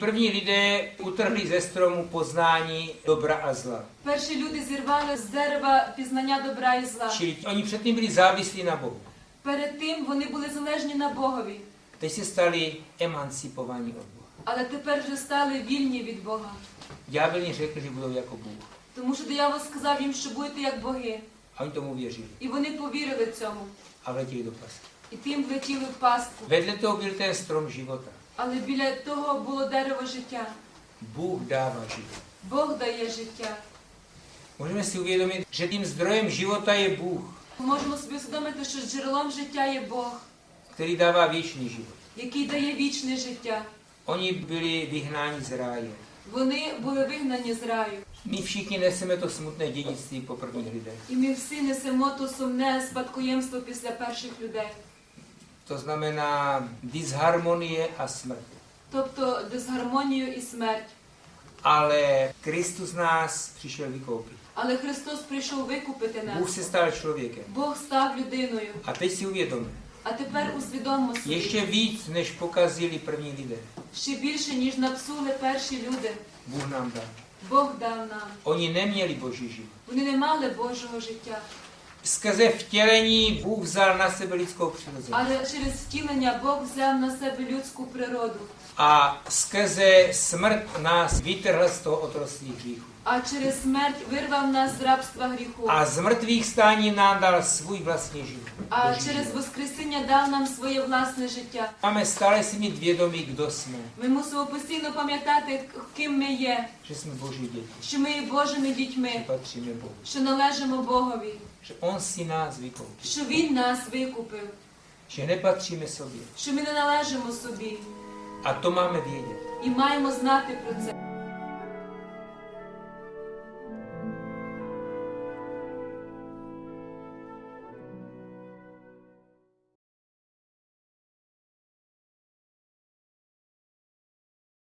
První lidé utrhli ze stromu poznání dobra a zla. Перші люди зірвали з дерева пізнання добра і зла. Čili oni předtím byli závislí na Bohu. Перед тим вони були залежні на Богові, Teď se stali emancipovaní od Boha. але тепер вже стали вільні від Бога. Ďábel jim řekl, že budou jako Bůh. Тому що диявол сказав їм, що будете як боги. A oni tomu věřili І вони повірили цьому. a vletěli do pasti. І тим влетіли в пастку. Vedle toho byl ten strom života. Але біля того було дерево життя. Bůh dává život. Бог дає життя. Můžeme si uvědomit, že tím zdrojem života je Bůh, Ми можемо собі усвідомити, що джерелом життя є Бог, který dává věčný život. який дає вічне життя. Oni byli vyhnáni z ráje. Вони були вигнані з раю. My všichni neseme to smutné dědictví po prvních lidech. І ми всі несемо то сумне спадкоємство після перших людей. To znamená disharmonie a smrt. Тобто дисгармонію і смерть. Ale Kristus nás přišel vykoupit. Але Христос прийшов викупити Bůh нас. se stal člověkem. Бог став людиною. A teď si uvědomíme, А тепер усвідомимо собі, ještě víc, než pokazili první lidé, ще більше, ніж напсули перші люди, Bůh nám dal. Бог дав нам. Oni neměli boží život. Вони не мали Божого життя. Skrze vtělení Bůh vzal na sebe lidskou přirozenost. Але через втілення Бог взяв на себе людську природу. Skrze smrt nás vytrhl z toho otroctví hříchu. А через смерть вирвав нас з рабства гріху. A z mrtvých stání nám dal svůj vlastní život. А через. Воскресіння дав нам своє власне життя. Máme stále si mít vědomí, kdo jsme. Ми мусимо постійно пам'ятати, ким ми є, Že jsme boží děti. що ми є Божими дітьми, що належимо Богові, Že On si нас викупив. що Він нас викупив, Що не бачимо собі. що ми не належимо собі. А то маємо vědět. І маємо знати про це.